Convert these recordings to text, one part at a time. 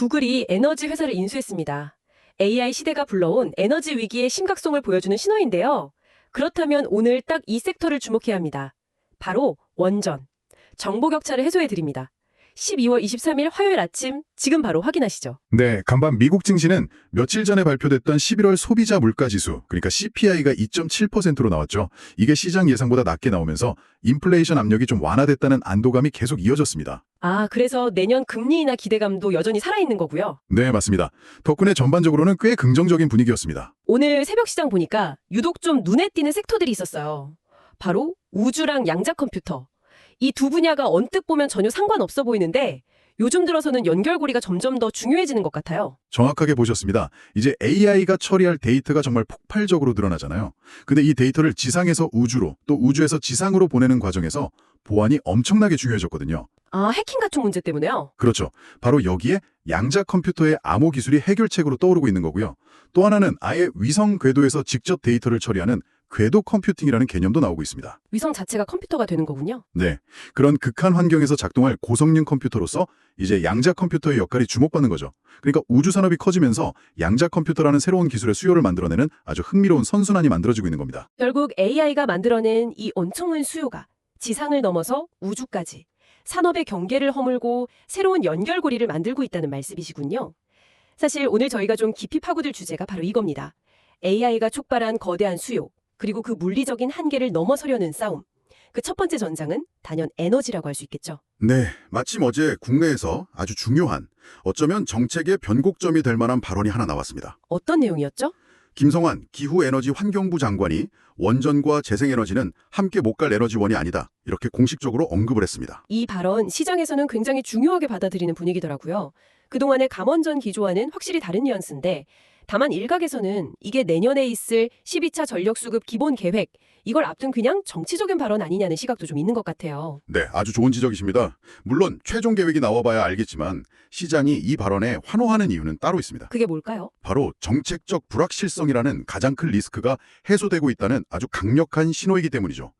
구글이 에너지 회사를 인수했습니다. AI 시대가 불러온 에너지 위기의 심각성을 보여주는 신호인데요. 그렇다면 오늘 딱 이 섹터를 주목해야 합니다. 바로 원전. 정보 격차를 해소해 드립니다. 12월 23일 화요일 아침 지금 바로 확인하시죠. 네, 간밤 미국 증시는 며칠 전에 발표됐던 11월 소비자 물가 지수, 그러니까 CPI가 2.7%로 나왔죠. 이게 시장 예상보다 낮게 나오면서 인플레이션 압력이 좀 완화됐다는 안도감이 계속 이어졌습니다. 아, 그래서 내년 금리 인하 기대감도 여전히 살아있는 거고요. 네, 맞습니다. 덕분에 전반적으로는 꽤 긍정적인 분위기였습니다. 오늘 새벽 시장 보니까 유독 좀 눈에 띄는 섹터들이 있었어요. 바로 우주랑 양자 컴퓨터. 이 두 분야가 언뜻 보면 전혀 상관없어 보이는데 요즘 들어서는 연결고리가 점점 더 중요해지는 것 같아요. 정확하게 보셨습니다. 이제 AI가 처리할 데이터가 정말 폭발적으로 늘어나잖아요. 근데 이 데이터를 지상에서 우주로 또 우주에서 지상으로 보내는 과정에서 보안이 엄청나게 중요해졌거든요. 아, 해킹 같은 문제 때문에요? 그렇죠. 바로 여기에 양자 컴퓨터의 암호 기술이 해결책으로 떠오르고 있는 거고요. 또 하나는 아예 위성 궤도에서 직접 데이터를 처리하는 궤도 컴퓨팅이라는 개념도 나오고 있습니다. 위성 자체가 컴퓨터가 되는 거군요. 네. 그런 극한 환경에서 작동할 고성능 컴퓨터로서 이제 양자 컴퓨터의 역할이 주목받는 거죠. 그러니까 우주 산업이 커지면서 양자 컴퓨터라는 새로운 기술의 수요를 만들어내는 아주 흥미로운 선순환이 만들어지고 있는 겁니다. 결국 AI가 만들어낸 이 엄청난 수요가 지상을 넘어서 우주까지 산업의 경계를 허물고 새로운 연결고리를 만들고 있다는 말씀이시군요. 사실 오늘 저희가 좀 깊이 파고들 주제가 바로 이겁니다. AI가 촉발한 거대한 수요, 그리고 그 물리적인 한계를 넘어서려는 싸움. 그 첫 번째 전장은 단연 에너지라고 할 수 있겠죠. 네. 마침 어제 국내에서 아주 중요한 어쩌면 정책의 변곡점이 될 만한 발언이 하나 나왔습니다. 어떤 내용이었죠? 김성환 기후에너지 환경부 장관이 원전과 재생에너지는 함께 못 갈 에너지원이 아니다. 이렇게 공식적으로 언급을 했습니다. 이 발언 시장에서는 굉장히 중요하게 받아들이는 분위기더라고요. 그동안의 감원전 기조와는 확실히 다른 뉘앙스인데 다만 일각에서는 이게 내년에 있을 12차 전력수급 기본 계획 이걸 앞둔 그냥 정치적인 발언 아니냐는 시각도 좀 있는 것 같아요. 네, 아주 좋은 지적이십니다. 물론 최종 계획이 나와봐야 알겠지만 시장이 이 발언에 환호하는 이유는 따로 있습니다. 그게 뭘까요? 바로 정책적 불확실성이라는 가장 큰 리스크가 해소되고 있다는 아주 강력한 신호이기 때문이죠.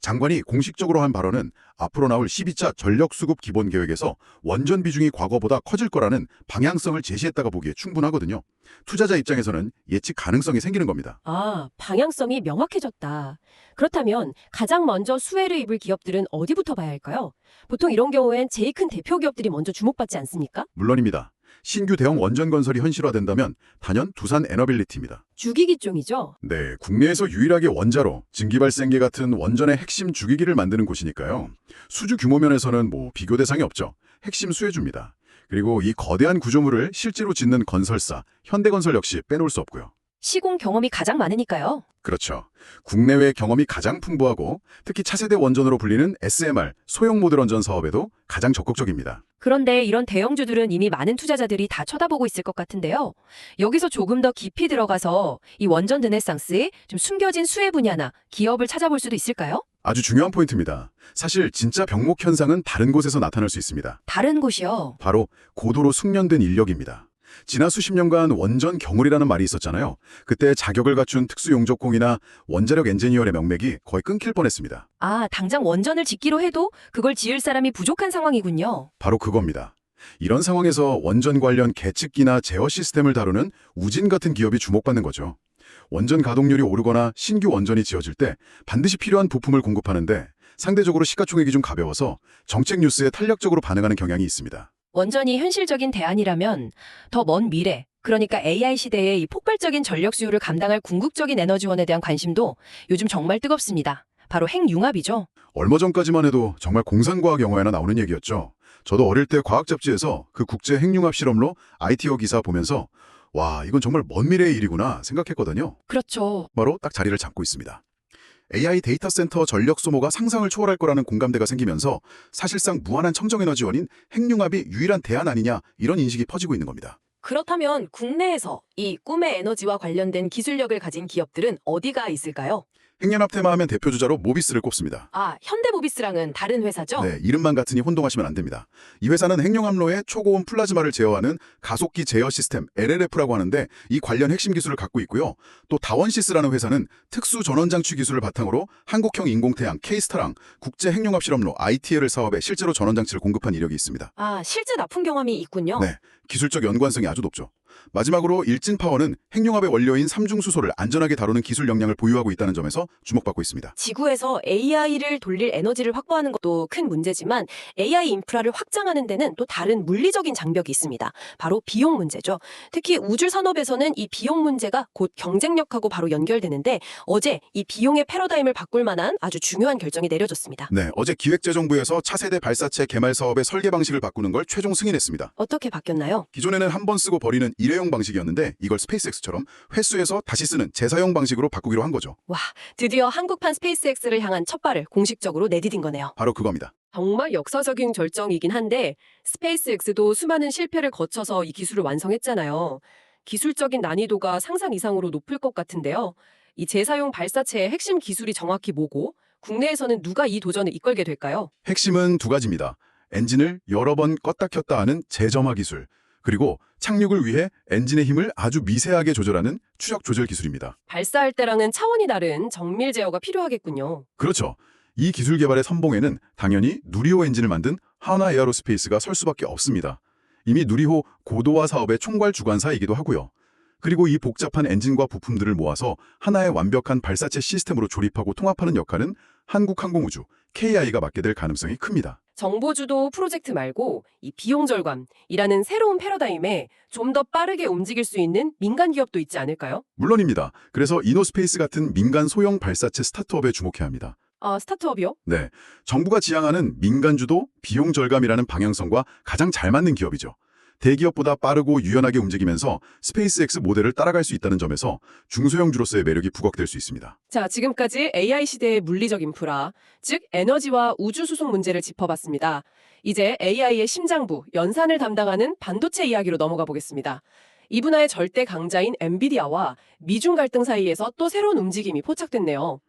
장관이 공식적으로 한 발언은 앞으로 나올 12차 전력수급 기본계획에서 원전 비중이 과거보다 커질 거라는 방향성을 제시했다가 보기에 충분하거든요. 투자자 입장에서는 예측 가능성이 생기는 겁니다. 아, 방향성이 명확해졌다. 그렇다면 가장 먼저 수혜를 입을 기업들은 어디부터 봐야 할까요? 보통 이런 경우엔 제일 큰 대표 기업들이 먼저 주목받지 않습니까? 물론입니다. 신규 대형 원전 건설이 현실화된다면 단연 두산 에너빌리티입니다. 주기기종이죠. 네, 국내에서 유일하게 원자로, 증기발생계 같은 원전의 핵심 주기기를 만드는 곳이니까요. 수주 규모 면에서는 뭐 비교 대상이 없죠. 핵심 수혜주입니다. 그리고 이 거대한 구조물을 실제로 짓는 건설사, 현대건설 역시 빼놓을 수 없고요. 시공 경험이 가장 많으니까요. 그렇죠. 국내외 경험이 가장 풍부하고 특히 차세대 원전으로 불리는 SMR, 소형 모듈 원전 사업에도 가장 적극적입니다. 그런데 이런 대형주들은 이미 많은 투자자들이 다 쳐다보고 있을 것 같은데요. 여기서 조금 더 깊이 들어가서 이 원전 르네상스의 좀 숨겨진 수혜 분야나 기업을 찾아볼 수도 있을까요? 아주 중요한 포인트입니다. 사실 진짜 병목 현상은 다른 곳에서 나타날 수 있습니다. 다른 곳이요. 바로 고도로 숙련된 인력입니다. 지난 수십 년간 원전 경울이라는 말이 있었잖아요. 그때 자격을 갖춘 특수용접공이나 원자력 엔지니어의 명맥이 거의 끊길 뻔했습니다. 아, 당장 원전을 짓기로 해도 그걸 지을 사람이 부족한 상황이군요. 바로 그겁니다. 이런 상황에서 원전 관련 계측기나 제어 시스템을 다루는 우진 같은 기업이 주목받는 거죠. 원전 가동률이 오르거나 신규 원전이 지어질 때 반드시 필요한 부품을 공급하는데 상대적으로 시가총액이 좀 가벼워서 정책 뉴스에 탄력적으로 반응하는 경향이 있습니다. 원전이 현실적인 대안이라면 더 먼 미래, 그러니까 AI 시대의 이 폭발적인 전력 수요를 감당할 궁극적인 에너지원에 대한 관심도 요즘 정말 뜨겁습니다. 바로 핵융합이죠. 얼마 전까지만 해도 정말 공상과학 영화에나 나오는 얘기였죠. 저도 어릴 때 과학 잡지에서 그 국제 핵융합 실험로 ITO 기사 보면서 와, 이건 정말 먼 미래의 일이구나 생각했거든요. 그렇죠. 바로 딱 자리를 잡고 있습니다. AI 데이터 센터 전력 소모가 상상을 초월할 거라는 공감대가 생기면서 사실상 무한한 청정에너지원인 핵융합이 유일한 대안 아니냐 이런 인식이 퍼지고 있는 겁니다. 그렇다면 국내에서 이 꿈의 에너지와 관련된 기술력을 가진 기업들은 어디가 있을까요? 핵연합 테마하면 대표 주자로 모비스를 꼽습니다. 아, 현대모비스랑은 다른 회사죠? 네, 이름만 같으니 혼동하시면 안 됩니다. 이 회사는 핵융합로에 초고온 플라즈마를 제어하는 가속기 제어 시스템 LLF라고 하는데 이 관련 핵심 기술을 갖고 있고요. 또 다원시스라는 회사는 특수 전원 장치 기술을 바탕으로 한국형 인공태양 K스타랑 국제 핵융합 실험로 ITL 사업에 실제로 전원 장치를 공급한 이력이 있습니다. 아, 실제 납품 경험이 있군요. 네, 기술적 연관성이 아주 높죠. 마지막으로 일진 파워는 핵융합의 원료인 삼중수소를 안전하게 다루는 기술 역량을 보유하고 있다는 점에서 주목받고 있습니다. 지구에서 AI를 돌릴 에너지를 확보하는 것도 큰 문제지만 AI 인프라를 확장하는 데는 또 다른 물리적인 장벽이 있습니다. 바로 비용 문제죠. 특히 우주 산업에서는 이 비용 문제가 곧 경쟁력하고 바로 연결되는데 어제 이 비용의 패러다임을 바꿀 만한 아주 중요한 결정이 내려졌습니다. 네, 어제 기획재정부에서 차세대 발사체 개발 사업의 설계 방식을 바꾸는 걸 최종 승인했습니다. 어떻게 바뀌었나요? 기존에는 한 번 쓰고 버리는 일회용 방식이었는데 이걸 스페이스X처럼 회수해서 다시 쓰는 재사용 방식으로 바꾸기로 한 거죠. 와, 드디어 한국판 스페이스X를 향한 첫 발을 공식적으로 내디딘 거네요. 바로 그겁니다. 정말 역사적인 결정이긴 한데 스페이스X도 수많은 실패를 거쳐서 이 기술을 완성했잖아요. 기술적인 난이도가 상상 이상으로 높을 것 같은데요. 이 재사용 발사체의 핵심 기술이 정확히 뭐고 국내에서는 누가 이 도전을 이끌게 될까요? 핵심은 두 가지입니다. 엔진을 여러 번 껐다 켰다 하는 재점화 기술, 그리고 착륙을 위해 엔진의 힘을 아주 미세하게 조절하는 추적 조절 기술입니다. 발사할 때랑은 차원이 다른 정밀 제어가 필요하겠군요. 그렇죠. 이 기술 개발의 선봉에는 당연히 누리호 엔진을 만든 하나 에어로스페이스가 설 수밖에 없습니다. 이미 누리호 고도화 사업의 총괄 주관사이기도 하고요. 그리고 이 복잡한 엔진과 부품들을 모아서 하나의 완벽한 발사체 시스템으로 조립하고 통합하는 역할은 한국항공우주 KI가 맡게 될 가능성이 큽니다. 정보 주도 프로젝트 말고 이 비용 절감이라는 새로운 패러다임에 좀 더 빠르게 움직일 수 있는 민간 기업도 있지 않을까요? 물론입니다. 그래서 이노스페이스 같은 민간 소형 발사체 스타트업에 주목해야 합니다. 아, 스타트업이요? 네, 정부가 지향하는 민간 주도 비용 절감이라는 방향성과 가장 잘 맞는 기업이죠. 대기업보다 빠르고 유연하게 움직이면서 스페이스X 모델을 따라갈 수 있다는 점에서 중소형주로서의 매력이 부각될 수 있습니다. 자, 지금까지 AI 시대의 물리적 인프라, 즉 에너지와 우주 수송 문제를 짚어봤습니다. 이제 AI의 심장부, 연산을 담당하는 반도체 이야기로 넘어가 보겠습니다. 이 분야의 절대 강자인 엔비디아와 미중 갈등 사이에서 또 새로운 움직임이 포착됐네요.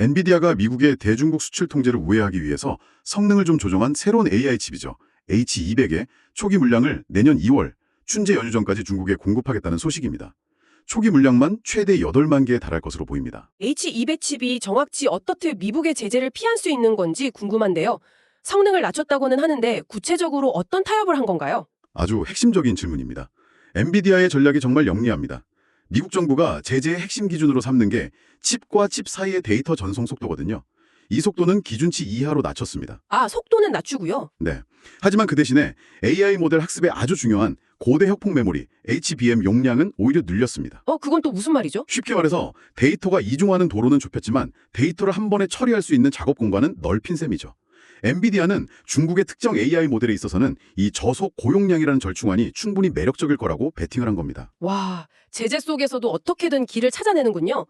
엔비디아가 미국의 대중국 수출 통제를 우회하기 위해서 성능을 좀 조정한 새로운 AI 칩이죠. H200의 초기 물량을 내년 2월 춘제 연휴 전까지 중국에 공급하겠다는 소식입니다. 초기 물량만 최대 8만 개에 달할 것으로 보입니다. H200 칩이 정확히 어떻게 미국의 제재를 피할 수 있는 건지 궁금한데요. 성능을 낮췄다고는 하는데 구체적으로 어떤 타협을 한 건가요? 아주 핵심적인 질문입니다. 엔비디아의 전략이 정말 영리합니다. 미국 정부가 제재의 핵심 기준으로 삼는 게 칩과 칩 사이의 데이터 전송 속도거든요. 이 속도는 기준치 이하로 낮췄습니다. 아, 속도는 낮추고요. 네. 하지만 그 대신에 AI 모델 학습에 아주 중요한 고대 협폭 메모리 HBM 용량은 오히려 늘렸습니다. 어, 그건 또 무슨 말이죠? 쉽게 말해서 데이터가 이중하는 도로는 좁혔지만 데이터를 한 번에 처리할 수 있는 작업 공간은 넓힌 셈이죠. 엔비디아는 중국의 특정 AI 모델에 있어서는 이 저속 고용량이라는 절충안이 충분히 매력적일 거라고 베팅을 한 겁니다. 와, 제재 속에서도 어떻게든 길을 찾아내는군요.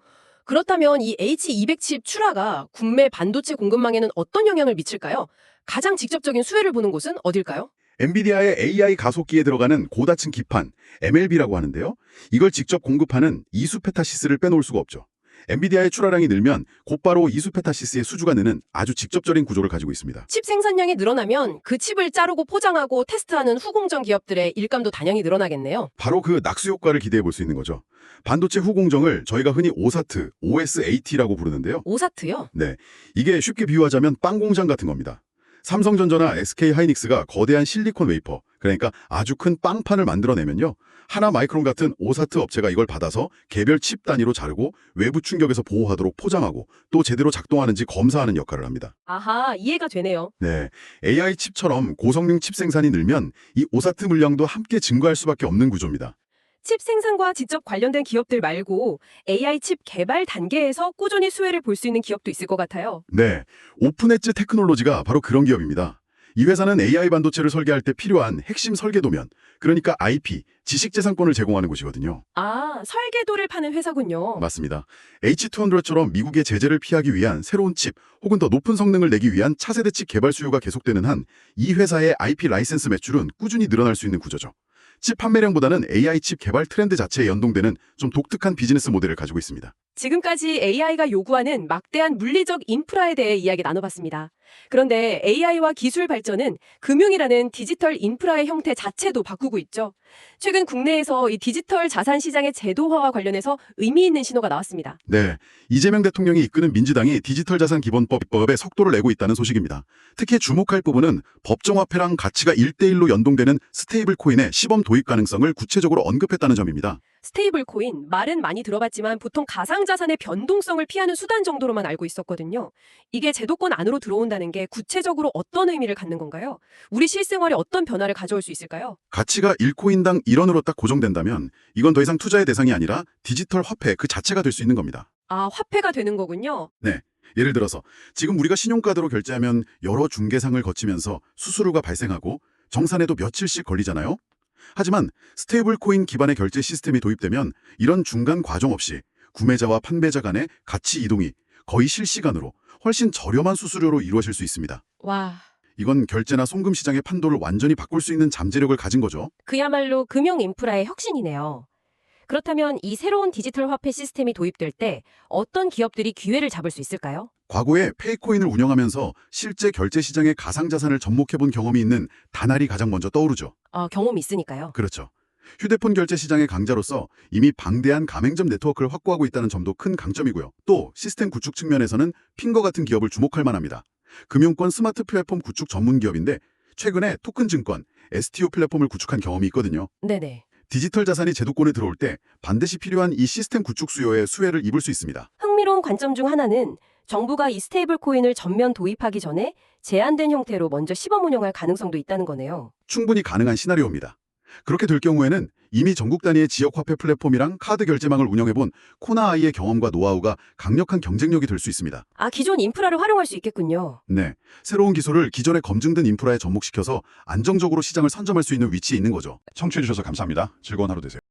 그렇다면 이 H200 칩 출하가 국내 반도체 공급망에는 어떤 영향을 미칠까요? 가장 직접적인 수혜를 보는 곳은 어딜까요? 엔비디아의 AI 가속기에 들어가는 고다층 기판, MLB라고 하는데요. 이걸 직접 공급하는 이수페타시스를 빼놓을 수가 없죠. 엔비디아의 출하량이 늘면 곧바로 이수페타시스의 수주가 느는 아주 직접적인 구조를 가지고 있습니다. 칩 생산량이 늘어나면 그 칩을 자르고 포장하고 테스트하는 후공정 기업들의 일감도 단연히 늘어나겠네요. 바로 그 낙수 효과를 기대해 볼 수 있는 거죠. 반도체 후공정을 저희가 흔히 오사트, OSAT라고 부르는데요. 오사트요? 네, 이게 쉽게 비유하자면 빵 공장 같은 겁니다. 삼성전자나 SK하이닉스가 거대한 실리콘 웨이퍼, 그러니까 아주 큰 빵판을 만들어내면요. 하나 마이크론 같은 오사트 업체가 이걸 받아서 개별 칩 단위로 자르고 외부 충격에서 보호하도록 포장하고 또 제대로 작동하는지 검사하는 역할을 합니다. 아하, 이해가 되네요. 네, AI 칩처럼 고성능 칩 생산이 늘면 이 오사트 물량도 함께 증가할 수밖에 없는 구조입니다. 칩 생산과 직접 관련된 기업들 말고 AI 칩 개발 단계에서 꾸준히 수혜를 볼 수 있는 기업도 있을 것 같아요. 네, 오픈 엣지 테크놀로지가 바로 그런 기업입니다. 이 회사는 AI 반도체를 설계할 때 필요한 핵심 설계 도면, 그러니까 IP, 지식재산권을 제공하는 곳이거든요. 아, 설계도를 파는 회사군요. 맞습니다. H200처럼 미국의 제재를 피하기 위한 새로운 칩 혹은 더 높은 성능을 내기 위한 차세대 칩 개발 수요가 계속되는 한 이 회사의 IP 라이센스 매출은 꾸준히 늘어날 수 있는 구조죠. 칩 판매량보다는 AI 칩 개발 트렌드 자체에 연동되는 좀 독특한 비즈니스 모델을 가지고 있습니다. 지금까지 AI가 요구하는 막대한 물리적 인프라에 대해 이야기 나눠봤습니다. 그런데 AI와 기술 발전은 금융이라는 디지털 인프라의 형태 자체도 바꾸고 있죠. 최근 국내에서 이 디지털 자산 시장의 제도화와 관련해서 의미 있는 신호가 나왔습니다. 네, 이재명 대통령이 이끄는 민주당이 디지털 자산 기본법에 속도를 내고 있다는 소식입니다. 특히 주목할 부분은 법정화폐랑 가치가 1대1로 연동되는 스테이블 코인의 시범 도입 가능성을 구체적으로 언급했다는 점입니다. 스테이블 코인, 말은 많이 들어봤지만 보통 가상자산의 변동성을 피하는 수단 정도로만 알고 있었거든요. 이게 제도권 안으로 들어온다는 게 구체적으로 어떤 의미를 갖는 건가요? 우리 실생활에 어떤 변화를 가져올 수 있을까요? 가치가 1코인당 1원으로 딱 고정된다면 이건 더 이상 투자의 대상이 아니라 디지털 화폐 그 자체가 될 수 있는 겁니다. 아, 화폐가 되는 거군요. 예를 들어서 지금 우리가 신용카드로 결제하면 여러 중개상을 거치면서 수수료가 발생하고 정산에도 며칠씩 걸리잖아요. 하지만 스테이블 코인 기반의 결제 시스템이 도입되면 이런 중간 과정 없이 구매자와 판매자 간의 가치 이동이 거의 실시간으로 훨씬 저렴한 수수료로 이루어질 수 있습니다. 와, 이건 결제나 송금 시장의 판도를 완전히 바꿀 수 있는 잠재력을 가진 거죠. 그야말로 금융 인프라의 혁신이네요. 그렇다면 이 새로운 디지털 화폐 시스템이 도입될 때 어떤 기업들이 기회를 잡을 수 있을까요? 과거에 페이코인을 운영하면서 실제 결제 시장의 가상자산을 접목해본 경험이 있는 다날이 가장 먼저 떠오르죠. 아, 경험이 있으니까요. 그렇죠. 휴대폰 결제 시장의 강자로서 이미 방대한 가맹점 네트워크를 확보하고 있다는 점도 큰 강점이고요. 또 시스템 구축 측면에서는 핑거 같은 기업을 주목할 만합니다. 금융권 스마트 플랫폼 구축 전문 기업인데 최근에 토큰 증권, STO 플랫폼을 구축한 경험이 있거든요. 네네. 디지털 자산이 제도권에 들어올 때 반드시 필요한 이 시스템 구축 수요에 수혜를 입을 수 있습니다. 흥미로운 관점 중 하나는 정부가 이 스테이블 코인을 전면 도입하기 전에 제한된 형태로 먼저 시범 운영할 가능성도 있다는 거네요. 충분히 가능한 시나리오입니다. 그렇게 될 경우에는 이미 전국 단위의 지역 화폐 플랫폼이랑 카드 결제망을 운영해본 코나아이의 경험과 노하우가 강력한 경쟁력이 될 수 있습니다. 아, 기존 인프라를 활용할 수 있겠군요. 네, 새로운 기술을 기존에 검증된 인프라에 접목시켜서 안정적으로 시장을 선점할 수 있는 위치에 있는 거죠. 청취해주셔서 감사합니다. 즐거운 하루 되세요.